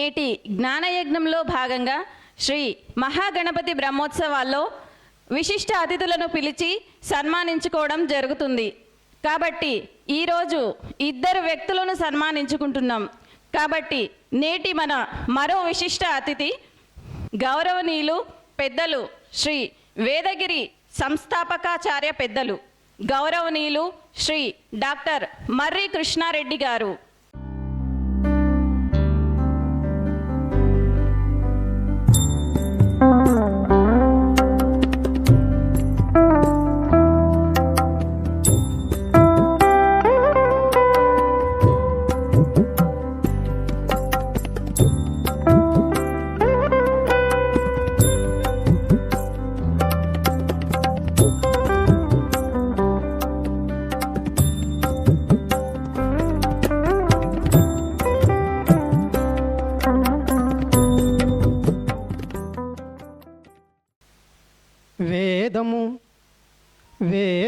నేటి జ్ఞానయజ్ఞంలో భాగంగా శ్రీ మహాగణపతి బ్రహ్మోత్సవాల్లో విశిష్ట అతిథులను పిలిచి సన్మానించుకోవడం జరుగుతుంది. కాబట్టి ఈరోజు ఇద్దరు వ్యక్తులను సన్మానించుకుంటున్నాం. కాబట్టి నేటి మన మరో విశిష్ట అతిథి గౌరవనీయులు పెద్దలు శ్రీ వేదగిరి సంస్థాపకాచార్య పెద్దలు గౌరవనీయులు శ్రీ డాక్టర్ మర్రి కృష్ణారెడ్డి గారు.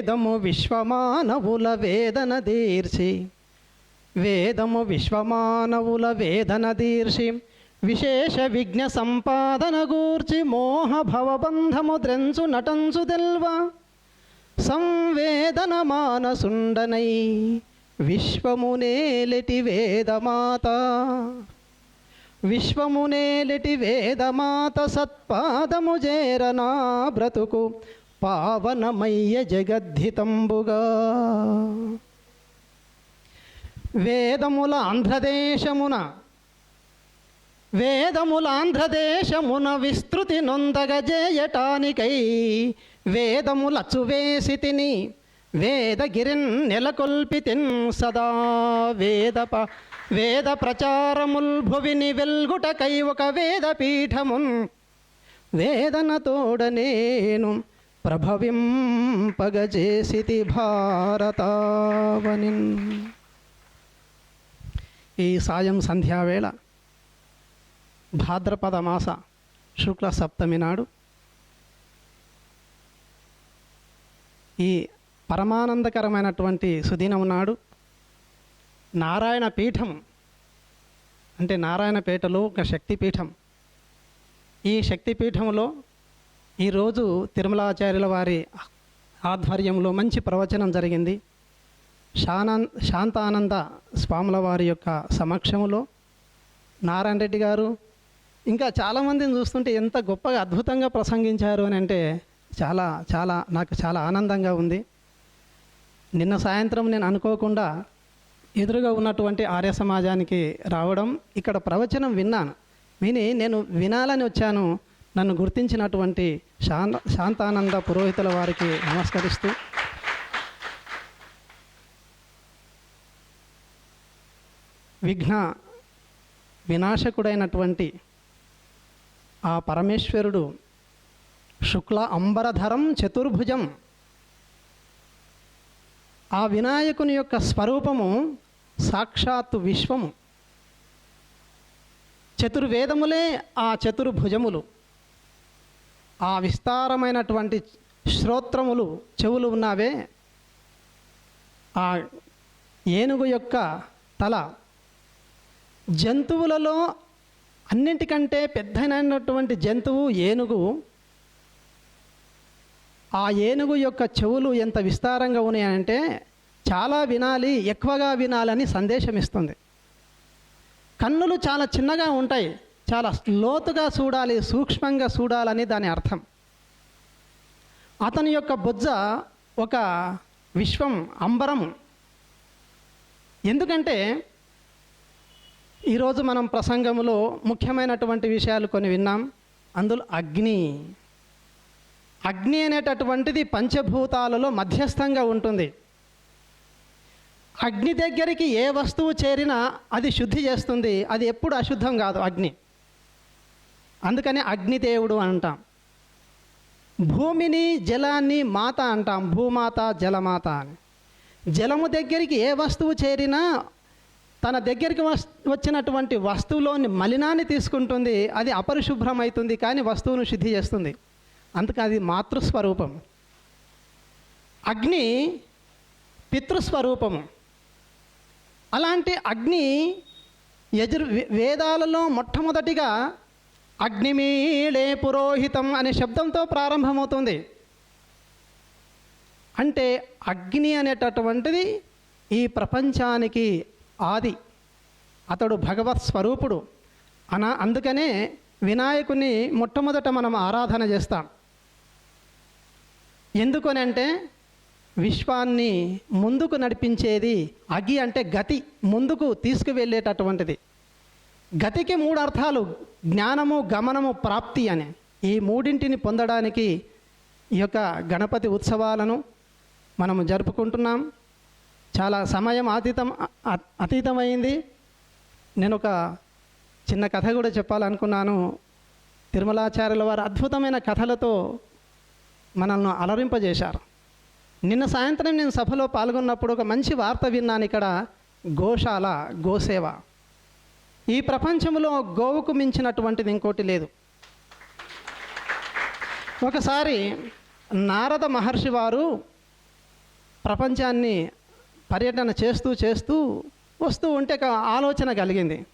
వేదము విశ్వమానవుల వేదన దీర్చి. వేదము విశ్వమానవుల వేదన దీర్చి. విశేష విఘ్న సంపాదన గూర్చి మోహ భవబంధము ద్రెంచు నటంచు తెల్వ. సంవేదన మానసుండనై విశ్వమునేలిటి వేదమాత. విశ్వమునేలిటి వేదమాత సత్పాదము చేరనా బ్రతుకు. పావనమయ్య జగద్ధితంబుగా. వేదముల ఆంధ్రదేశమున వేదముల ఆంధ్రదేశమున విస్తృతి నొందగజేయటానికై వేదములచ్చు వేసి తిని వేదగిరిన్ నెలకొల్పితిన్ సదా వేదప వేద ప్రచారముల్ భువిని వెల్గుటకై ఒక వేదపీఠమున్ వేదన తోడ నేను ప్రభవింపగజేసితి భారతావని. ఈ సాయం సంధ్యావేళ భాద్రపద మాస శుక్ల సప్తమి నాడు ఈ పరమానందకరమైనటువంటి సుదినం నాడు నారాయణ పీఠం అంటే నారాయణపేటలో ఒక శక్తి పీఠం ఈ శక్తి పీఠంలో ఈరోజు తిరుమలాచార్యుల వారి ఆధ్వర్యంలో మంచి ప్రవచనం జరిగింది. శానాన్ శాంతానంద స్వాముల వారి యొక్క సమక్షంలో నారాయణ రెడ్డి గారు ఇంకా చాలామందిని చూస్తుంటే ఎంత గొప్పగా అద్భుతంగా ప్రసంగించారు అని అంటే చాలా చాలా నాకు చాలా ఆనందంగా ఉంది. నిన్న సాయంత్రం నేను అనుకోకుండా ఎదురుగా ఉన్నటువంటి ఆర్య సమాజానికి రావడం ఇక్కడ ప్రవచనం విన్నాను. విని నేను వినాలని వచ్చాను. నన్ను గుర్తించినటువంటి శాంత శాంతానంద పురోహితుల వారికి నమస్కరిస్తూ. విఘ్న వినాశకుడైనటువంటి ఆ పరమేశ్వరుడు శుక్ల అంబరధరం చతుర్భుజం. ఆ వినాయకుని యొక్క స్వరూపము సాక్షాత్తు విశ్వము. చతుర్వేదములే ఆ చతుర్భుజములు. ఆ విస్తారమైనటువంటి శ్రోత్రములు చెవులు ఉన్నావే? ఆ ఏనుగు యొక్క తల జంతువులలో అన్నింటికంటే పెద్దనైనటువంటి జంతువు ఏనుగు. ఆ ఏనుగు యొక్క చెవులు ఎంత విస్తారంగా ఉన్నాయంటే చాలా వినాలి ఎక్కువగా వినాలని సందేశం ఇస్తుంది కన్నులు చాలా చిన్నగా ఉంటాయి. చాలా లోతుగా చూడాలి సూక్ష్మంగా చూడాలని దాని అర్థం. అతని యొక్క బొజ్జ ఒక విశ్వం అంబరం. ఎందుకంటే ఈరోజు మనం ప్రసంగంలో ముఖ్యమైనటువంటి విషయాలు కొన్ని విన్నాం. అందులో అగ్ని. అగ్ని అనేటటువంటిది పంచభూతాలలో మధ్యస్థంగా ఉంటుంది. అగ్ని దగ్గరికి ఏ వస్తువు చేరినా అది శుద్ధి చేస్తుంది. అది ఎప్పుడు అశుద్ధం కాదు అగ్ని. అందుకని అగ్నిదేవుడు అంటాం. భూమిని జలాన్ని మాత అంటాం. భూమాత జలమాత అని. జలము దగ్గరికి ఏ వస్తువు చేరినా తన దగ్గరికి వస్ వచ్చినటువంటి వస్తువులోని మలినాన్ని తీసుకుంటుంది. అది అపరిశుభ్రమవుతుంది కానీ వస్తువును శుద్ధి చేస్తుంది. అందుకే అది మాతృస్వరూపం అగ్ని పితృస్వరూపము. అలాంటి అగ్ని యజుర్ వేదాలలో మొట్టమొదటిగా అగ్నిమీడే పురోహితం అనే శబ్దంతో ప్రారంభమవుతుంది. అంటే అగ్ని అనేటటువంటిది ఈ ప్రపంచానికి ఆది. అతడు భగవత్ స్వరూపుడు. అన అందుకనే వినాయకుని మొట్టమొదట మనం ఆరాధన చేస్తాం. ఎందుకనంటే విశ్వాన్ని ముందుకు నడిపించేది అగి అంటే గతి ముందుకు తీసుకువెళ్ళేటటువంటిది. గతికి మూడు అర్థాలు జ్ఞానము గమనము ప్రాప్తి అని. ఈ మూడింటిని పొందడానికి ఈ యొక్క గణపతి ఉత్సవాలను మనము జరుపుకుంటున్నాం. చాలా సమయం అతీతం అతీతమైంది. నేను ఒక చిన్న కథ కూడా చెప్పాలనుకున్నాను. తిరుమలాచార్యుల వారు అద్భుతమైన కథలతో మనల్ని అలరింపజేశారు. నిన్న సాయంత్రం నేను సభలో పాల్గొన్నప్పుడు ఒక మంచి వార్త విన్నాను ఇక్కడ గోశాల గోసేవ. ఈ ప్రపంచంలో గోవుకు మించినటువంటిది ఇంకోటి లేదు. ఒకసారి నారద మహర్షి వారు ప్రపంచాన్ని పర్యటన చేస్తూ చేస్తూ వస్తూ ఉంటే ఒక ఆలోచన కలిగింది.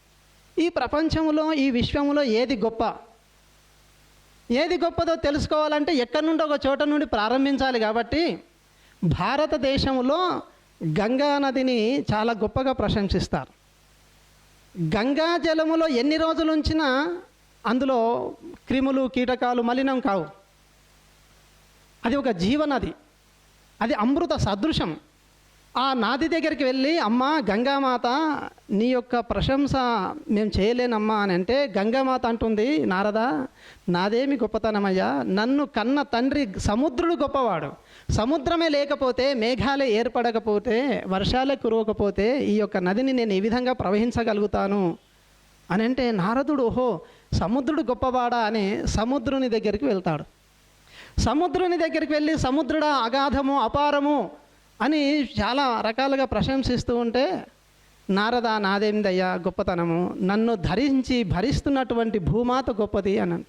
ఈ ప్రపంచంలో ఈ విశ్వంలో ఏది గొప్ప? ఏది గొప్పదో తెలుసుకోవాలంటే ఎక్కడి నుండి ఒక చోట నుండి ప్రారంభించాలి కాబట్టి భారతదేశంలో గంగా నదిని చాలా గొప్పగా ప్రశంసిస్తారు. గంగా జలములో ఎన్ని రోజులు ఉంచినా అందులో క్రిములు కీటకాలు మలినం కావు. అది ఒక జీవనది. అది అమృత సదృశం. ఆ నాది దగ్గరికి వెళ్ళి అమ్మ గంగామాత నీ యొక్క ప్రశంస మేము చేయలేనమ్మా అని అంటే గంగామాత అంటుంది నారదా నాదేమి గొప్పతనమయ్యా నన్ను కన్న తండ్రి సముద్రుడు గొప్పవాడు. సముద్రమే లేకపోతే మేఘాలే ఏర్పడకపోతే వర్షాలే కురవకపోతే ఈ యొక్క నదిని నేను ఈ విధంగా ప్రవహించగలుగుతాను అని అంటే నారదుడు ఓహో సముద్రుడు గొప్పవాడా అని సముద్రుని దగ్గరికి వెళ్తాడు. సముద్రుని దగ్గరికి వెళ్ళి సముద్రుడా అగాధము అపారము అని చాలా రకాలుగా ప్రశంసిస్తూ ఉంటే నారద నాదేమిదయ్యా గొప్పతనము. నన్ను ధరించి భరిస్తున్నటువంటి భూమాత గొప్పది అని అంట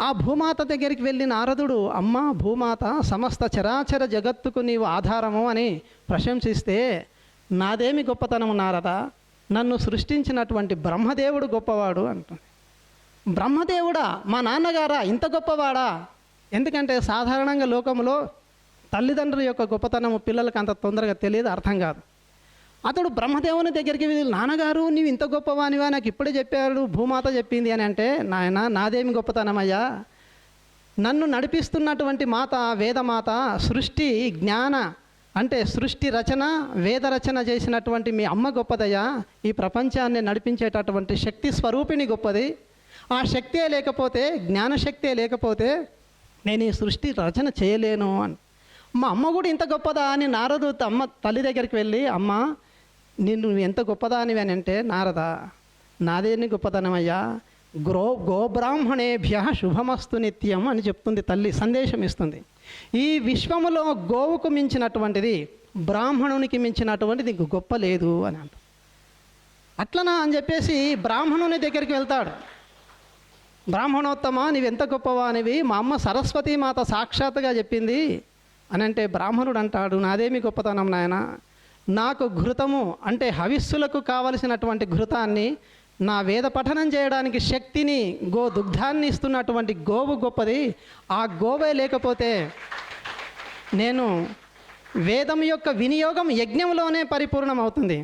ఆ భూమాత దగ్గరికి వెళ్ళి నారదుడు అమ్మ భూమాత సమస్త చరాచర జగత్తుకు నీవు ఆధారము అని ప్రశంసిస్తే నాదేమి గొప్పతనము నారద? నన్ను సృష్టించినటువంటి బ్రహ్మదేవుడు గొప్పవాడు అంటుంది. బ్రహ్మదేవుడా? మా నాన్నగారా? ఇంత గొప్పవాడా? ఎందుకంటే సాధారణంగా లోకంలో తల్లిదండ్రుల యొక్క గొప్పతనము పిల్లలకు అంత తొందరగా తెలియదు అర్థం కాదు. అతడు బ్రహ్మదేవుని దగ్గరికి వెళ్ళి నాన్నగారు నీవు ఇంత గొప్పవానివా? నాకు ఇప్పుడే చెప్పాడు భూమాత చెప్పింది అని అంటే నాయన నాదేమి గొప్పతనమయ్యా? నన్ను నడిపిస్తున్నటువంటి మాత వేదమాత సృష్టి జ్ఞాన అంటే సృష్టి రచన వేద రచన చేసినటువంటి మీ అమ్మ గొప్పదయ్యా. ఈ ప్రపంచాన్ని నడిపించేటటువంటి శక్తి స్వరూపిణి గొప్పది. ఆ శక్తే లేకపోతే జ్ఞానశక్తే లేకపోతే నేను ఈ సృష్టి రచన చేయలేను అని మా అమ్మ కూడా ఇంత గొప్పదా అని నారదు అమ్మ తల్లి దగ్గరికి వెళ్ళి అమ్మ నిన్ను ఎంత గొప్పదానివి అని అంటే నారద నాదేని గొప్పతనమయ్యా గ్రో గోబ్రాహ్మణేభ్య శుభమస్తు నిత్యం అని చెప్తుంది తల్లి సందేశం ఇస్తుంది. ఈ విశ్వములో గోవుకు మించినటువంటిది బ్రాహ్మణునికి మించినటువంటిది ఇంక గొప్ప లేదు అని అంట అట్లనా అని చెప్పేసి బ్రాహ్మణుని దగ్గరికి వెళ్తాడు. బ్రాహ్మణోత్తమ నీవెంత గొప్పవా అనేవి మా అమ్మ సరస్వతీ మాత సాక్షాత్తుగా చెప్పింది అని అంటే బ్రాహ్మణుడు అంటాడు నాదేమి గొప్పతనం నాయన? నాకు ఘృతము అంటే హవిస్సులకు కావలసినటువంటి ఘృతాన్ని నా వేద పఠనం చేయడానికి శక్తిని గో దుగ్ధాన్ని ఇస్తున్నటువంటి గోవు గొప్పది. ఆ గోవే లేకపోతే నేను వేదం యొక్క వినియోగం యజ్ఞంలోనే పరిపూర్ణం అవుతుంది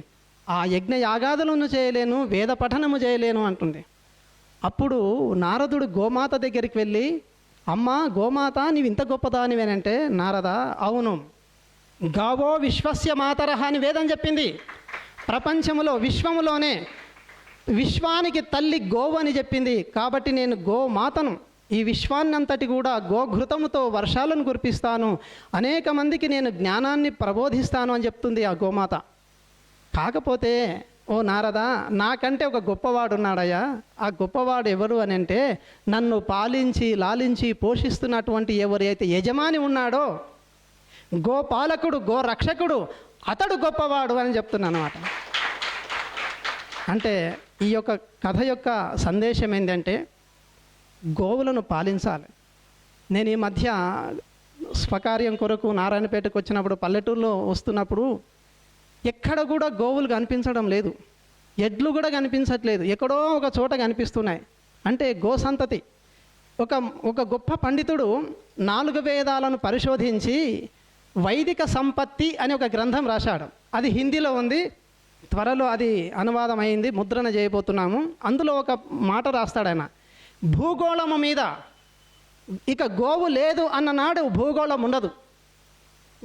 ఆ యజ్ఞ యాగాదులను చేయలేను వేద పఠనము చేయలేను అంటుంది. అప్పుడు నారదుడు గోమాత దగ్గరికి వెళ్ళి అమ్మ గోమాత నీవు ఇంత గొప్పదానివేనంటే నారద అవును. గావో విశ్వస్య మాతర అని వేదం చెప్పింది. ప్రపంచంలో విశ్వములోనే విశ్వానికి తల్లి గోవు అని చెప్పింది. కాబట్టి నేను గోమాతను. ఈ విశ్వాన్నంతటి కూడా గోఘృతముతో వర్షాలను కురిపిస్తాను. అనేక మందికి నేను జ్ఞానాన్ని ప్రబోధిస్తాను అని చెప్తుంది ఆ గోమాత. కాకపోతే ఓ నారదా నాకంటే ఒక గొప్పవాడు ఉన్నాడయ్యా ఆ గొప్పవాడు ఎవరు అని అంటే నన్ను పాలించి లాలించి పోషిస్తున్నటువంటి ఎవరైతే యజమాని ఉన్నాడో గోపాలకుడు గో రక్షకుడు అతడు గొప్పవాడు అని చెప్తున్నాను అనమాట అంటే ఈ యొక్క కథ యొక్క సందేశం ఏంటంటే గోవులను పాలించాలి. నేను ఈ మధ్య స్వకార్యం కొరకు నారాయణపేటకు వచ్చినప్పుడు పల్లెటూరులో వస్తున్నప్పుడు ఎక్కడ కూడా గోవులు కనిపించడం లేదు. ఎడ్లు కూడా కనిపించట్లేదు. ఎక్కడో ఒక చోట కనిపిస్తున్నాయి. అంటే గోసంతతి. ఒక ఒక గొప్ప పండితుడు నాలుగు వేదాలను పరిశోధించి వైదిక సంపత్తి అని ఒక గ్రంథం రాశాడు. అది హిందీలో ఉంది. త్వరలో అది అనువాదం అయింది ముద్రణ చేయబోతున్నాము. అందులో ఒక మాట రాస్తాడు ఆయన. భూగోళము మీద ఇక గోవు లేదు అన్న నాడు భూగోళం ఉండదు.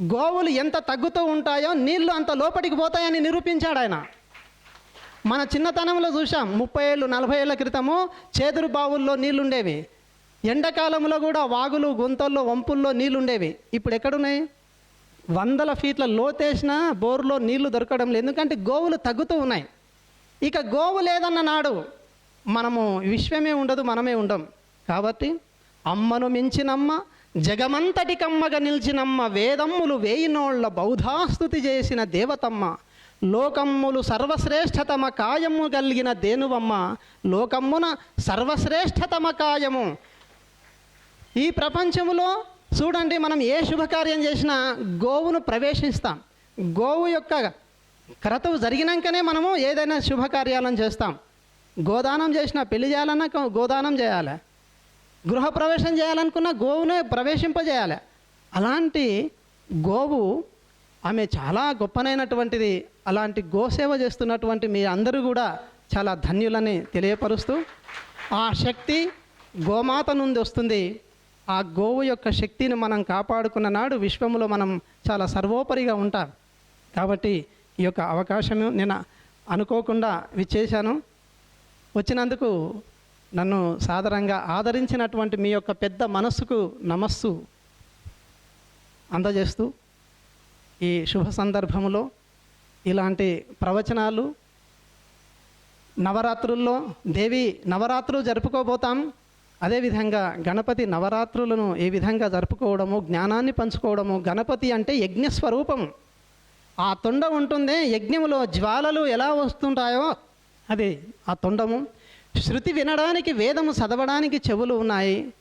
గోవులు ఎంత తగ్గుతూ ఉంటాయో నీళ్ళు అంత లోపలికి పోతాయని నిరూపించాడు ఆయన. మన చిన్నతనంలో చూసాం ముప్పై ఏళ్ళు నలభై ఏళ్ళ క్రితము చేదురు బావుల్లో నీళ్ళుండేవి. ఎండాకాలంలో కూడా వాగులు గుంతల్లో వంపుల్లో నీళ్ళుండేవి. ఇప్పుడు ఎక్కడున్నాయి? వందల ఫీట్ల లోతేసిన బోరులో నీళ్ళు దొరకడం లేదు. ఎందుకంటే గోవులు తగ్గుతూ ఉన్నాయి. ఇక గోవు లేదన్న నాడు మనము విశ్వమే ఉండదు మనమే ఉండం. కాబట్టి అమ్మను మించినమ్మ జగమంతటి కమ్మగా నిలిచినమ్మ వేదమ్ములు వేయినోళ్ళ బౌధాస్తుతి చేసిన దేవతమ్మ లోకమ్ములు సర్వశ్రేష్ఠతమ కాయము కలిగిన దేనువమ్మ లోకమ్మున సర్వశ్రేష్ఠతమ కాయము. ఈ ప్రపంచంలో చూడండి మనం ఏ శుభకార్యం చేసినా గోవును ప్రవేశిస్తాం. గోవు యొక్క క్రతువు జరిగినాకనే మనము ఏదైనా శుభకార్యాలను చేస్తాం. గోదానం చేసినా పెళ్ళి చేయాలన్నా గోదానం చేయాలి? గృహప్రవేశం చేయాలనుకున్న గోవునే ప్రవేశింపజేయాలి. అలాంటి గోవు ఆమె చాలా గొప్పనైనటువంటిది. అలాంటి గోసేవ చేస్తున్నటువంటి మీ అందరూ కూడా చాలా ధన్యులని తెలియపరుస్తూ ఆ శక్తి గోమాత నుండి వస్తుంది. ఆ గోవు యొక్క శక్తిని మనం కాపాడుకున్న నాడు విశ్వంలో మనం చాలా సర్వోపరిగా ఉంటాం. కాబట్టి ఈ యొక్క అవకాశము నేను అనుకోకుండా విచ్చేశాను. వచ్చినందుకు నన్ను సాదరంగా ఆదరించినటువంటి మీ యొక్క పెద్ద మనస్సుకు నమస్సు అందజేస్తూ ఈ శుభ సందర్భములో ఇలాంటి ప్రవచనాలు నవరాత్రుల్లో దేవి నవరాత్రులు జరుపుకోబోతాం. అదేవిధంగా గణపతి నవరాత్రులను ఏ విధంగా జరుపుకోవడము జ్ఞానాన్ని పంచుకోవడము గణపతి అంటే యజ్ఞస్వరూపము ఆ తొండ ఉంటుందే యజ్ఞములో జ్వాలలు ఎలా వస్తుంటాయో అది ఆ తొండము. శృతి వినడానికి వేదము చదవడానికి చెవులు ఉన్నాయి.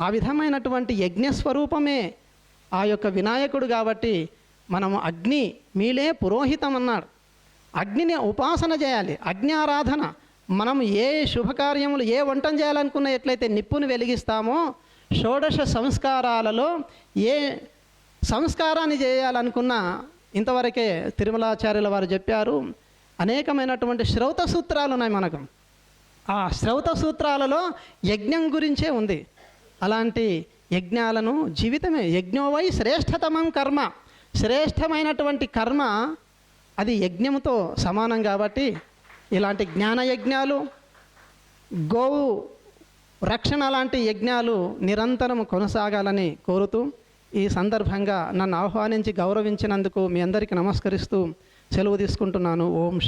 ఆ విధమైనటువంటి యజ్ఞ స్వరూపమే ఆ యొక్క వినాయకుడు కాబట్టి మనము అగ్ని మీలే పురోహితం అన్నాడు అగ్నిని ఉపాసన చేయాలి అగ్ని ఆరాధన మనం ఏ శుభకార్యములు ఏ వంటం చేయాలనుకున్న ఎట్లయితే నిప్పును వెలిగిస్తామో షోడశ సంస్కారాలలో ఏ సంస్కారాన్ని చేయాలనుకున్నా ఇంతవరకే తిరుమలాచార్యుల వారు చెప్పారు. అనేకమైనటువంటి శ్రౌత సూత్రాలు ఉన్నాయి మనకు. ఆ శ్రౌత సూత్రాలలో యజ్ఞం గురించే ఉంది. అలాంటి యజ్ఞాలను జీవితమే యజ్ఞోవై శ్రేష్టతమం కర్మ. శ్రేష్టమైనటువంటి కర్మ అది యజ్ఞముతో సమానం కాబట్టి ఇలాంటి జ్ఞాన యజ్ఞాలు గోవు రక్షణ లాంటి యజ్ఞాలు నిరంతరం కొనసాగాలని కోరుతూ ఈ సందర్భంగా నన్ను ఆహ్వానించి గౌరవించినందుకు మీ అందరికీ నమస్కరిస్తూ సెలవు తీసుకుంటున్నాను. ఓం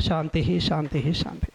శాంతి శాంతి శాంతి.